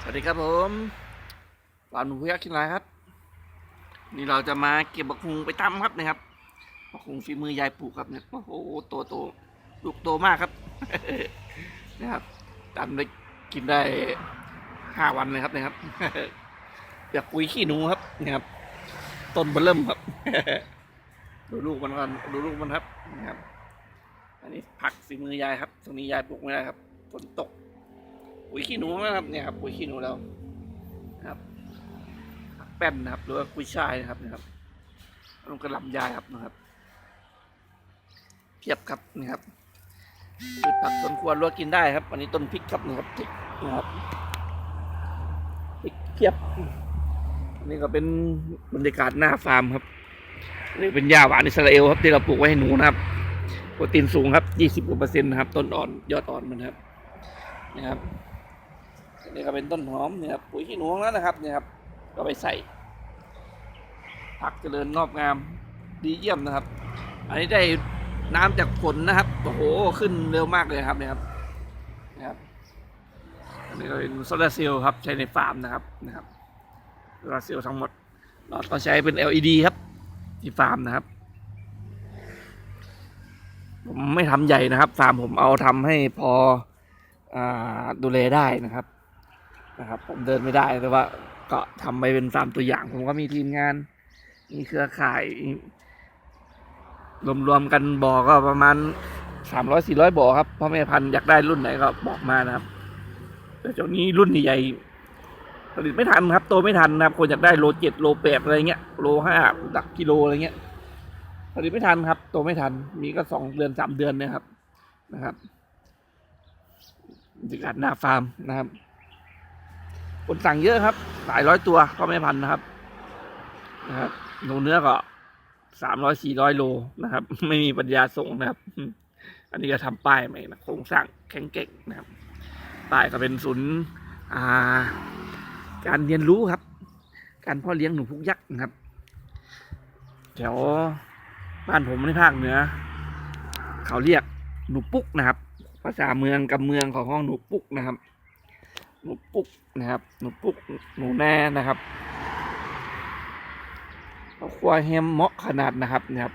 สวัสดีครับผมปลาหนูพยักษ์คินไรครับ นี่เราจะมาเก็บบักฮุงไปตำครับนะครับบักฮุงฝีมือยายปลูกครับเนี่ยโอ้โหโตโตลูกโตมากครับนะครับตำได้กินได้ห้าวันเลยครับนะครับอยากปุ๋ยขี้หนูครับนะครับ ต้นเบอเริ่มครับ ดูลูกมันก่อนดูลูกมันครับนะครับ อันนี้ผักฝีมือยายครับ ตรงนี้ยายปลูกไม่ได้ครับฝนตก ปุ๋ยขี้หนูนะครับเนี่ยครับปุ๋ยขี้หนูแล้วครับ แป้นนะครับ หรือว่ากุ้ยช่ายนะครับนะครับลงกระหลำยายครับนะครับเพียบครับนี่ครับพืชผักสวนครัวรั้วกินได้ครับอันนี้ต้นพริกครับนะครับพริกนะครับพริกเพียบอันนี้ก็เป็นบรรยากาศหน้าฟาร์มครับนี่เป็นหญ้าหวานอิสราเอลครับที่เราปลูกไว้ให้หนูนะครับโปรตีนสูงครับยี่สิบกว่าเปอร์เซ็นต์นะครับ ต้นอ่อน ยอดอ่อนมันครับ นะครับ นี่ก็เป็นต้นหอมเนี่ยครับปุ๋ยขี้หนูงแล้วนะครับเนี่ยครับก็ไปใส่ผักเจริญงอกงามดีเยี่ยมนะครับ อันนี้ได้น้ำจากฝนนะครับโอ้โหขึ้นเร็วมากเลยครับเนี่ยครับนะครับอันนี้ก็เป็นโซลาร์เซลล์ครับใช้ในฟาร์มนะครับนะครับโซลาร์เซลล์ทั้งหมดเราก็ใช้เป็น LED ครับที่ฟาร์มนะครับผมไม่ทำใหญ่นะครับฟาร์มผมเอาทำให้พออดูแลได้นะครับ นะครับ ผมเดินไม่ได้แต่ว่าก็ทำไปเป็นฟาร์มตัวอย่าง ผมก็มีทีมงาน มีเครือข่าย รวมๆกันบ่อก็ประมาณสามร้อยสี่ร้อยบ่อครับพ่อแม่พันธุ์อยากได้รุ่นไหนก็บอกมานะครับ แต่เจ้านี้รุ่นใหญ่ผลิตไม่ทันครับโตไม่ทันนะครับ คนอยากได้โลเจ็ดโลแปดอะไรเงี้ยโลห้าดักกิโลอะไรเงี้ยผลิตไม่ทันครับ โตไม่ทัน มีก็สองเดือนสามเดือนนะครับนะครับบรรยากาศหน้าฟาร์มนะครับ คนสั่งเยอะครับหลายร้อยตัวก็ไม่พันนะครับ นะครับหนูเนื้อก็สามร้อยสี่ร้อยโลนะครับ ไม่มีปัญญาส่งนะครับ อันนี้ก็ทำป้ายใหม่นะโครงสร้างแข็งเก่งนะครับป้ายก็เป็นศูนย์การเรียนรู้ครับ การพ่อเลี้ยงหนูพุกยักษ์นะครับแถวบ้านผมในภาคเหนือ เขาเรียกหนูปุ๊กนะครับ ภาษาเมืองกับเมืองของห้องหนูปุ๊กนะครับ หนูปุ๊กนะครับ หนูปุ๊กหนูแน่นะครับเอาคั่วแฮมเหมาะขนาดนะครับนะครับ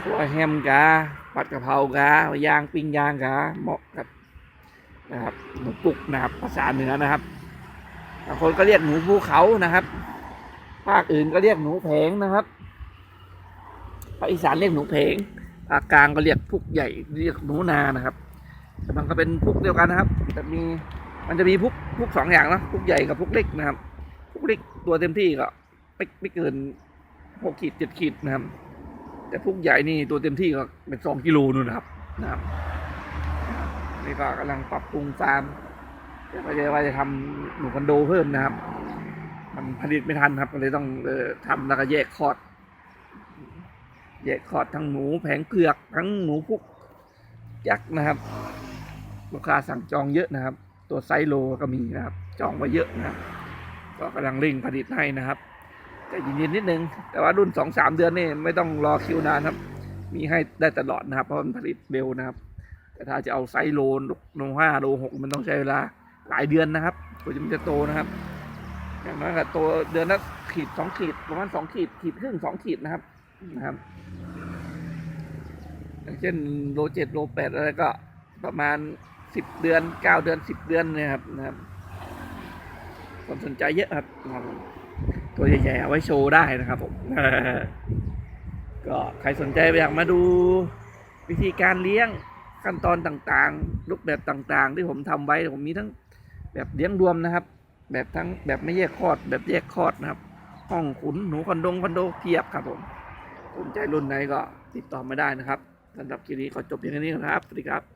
คั่วแฮมกาผัดกะเพรากาย่างปิ้งย่างกาเหมาะกับนะครับหนูปุ๊กนะครับภาษาเหนือนะครับบางคนก็เรียกหนูภูเขานะครับ ภาคอื่นก็เรียกหนูแผงนะครับภาคอีสานเรียกหนูแผงภาคกลางก็เรียกพุกใหญ่เรียกหนูนานะครับ แต่มันก็เป็นพุกเดียวกันนะครับ แต่มี มันจะมีพุกพุกสองอย่างนะพุกใหญ่กับพุกเล็กนะครับพุกเล็กตัวเต็มที่ก็ไม่ไม่เกินหกขีดเจ็ดขีดนะครับ แต่พุกใหญ่นี่ตัวเต็มที่ก็เป็นสองกิโลนู่นะครับนะครับนี่ก็กำลังปรับปรุงฟาร์มจะว่าจะว่าจะทำหนูคอนโดเพิ่มนะครับมันผลิตไม่ทันครับก็เลยต้องเออทำแล้วก็แยกคอร์ดแยกคอร์ดทั้งหนูแผงเผือกทั้งหนูพุกยักษ์นะครับลูกค้าสั่งจองเยอะนะครับ ตัวไซโลก็มีนะครับ จองไว้เยอะนะครับ ก็กำลังเร่งผลิตให้นะครับแต่เย็นๆนิดนึง แต่ว่ารุ่นสองสามเดือนนี่ไม่ต้องรอคิวนานครับ มีให้ได้ตลอดนะครับ เพราะมันผลิตเร็วนะครับ แต่ถ้าจะเอาไซโลโลห้าโลหกมันต้องใช้เวลาหลายเดือนนะครับกว่าจะมันจะโตนะครับอย่างน้อยก็โตเดือนละขีดสองขีดประมาณสองขีดขีดครึ่งสองขีดนะครับนะครับ อย่างเช่นโลเจ็ดโลแปดอะไรก็ประมาณ สิบเดือนเก้าเดือนสิบเดือนนะครับนะครับคนสนใจเยอะครับตัวใหญ่ๆเอาไว้โชว์ได้นะครับผมก็ใครสนใจอยากมาดูวิธีการเลี้ยงขั้นตอนต่างๆ รูปแบบต่างๆ ที่ผมทำไว้ผมมีทั้งแบบเลี้ยงรวมนะครับ แบบทั้งแบบไม่แยกคลอด แบบแยกคลอดนะครับ ห้องขุนหนูคอนโดคอนโดเพียบครับผมสนใจรุ่นไหนก็ติดต่อมาได้นะครับสำหรับคลิปนี้ขอจบเพียงแค่นี้ครับสวัสดีครับ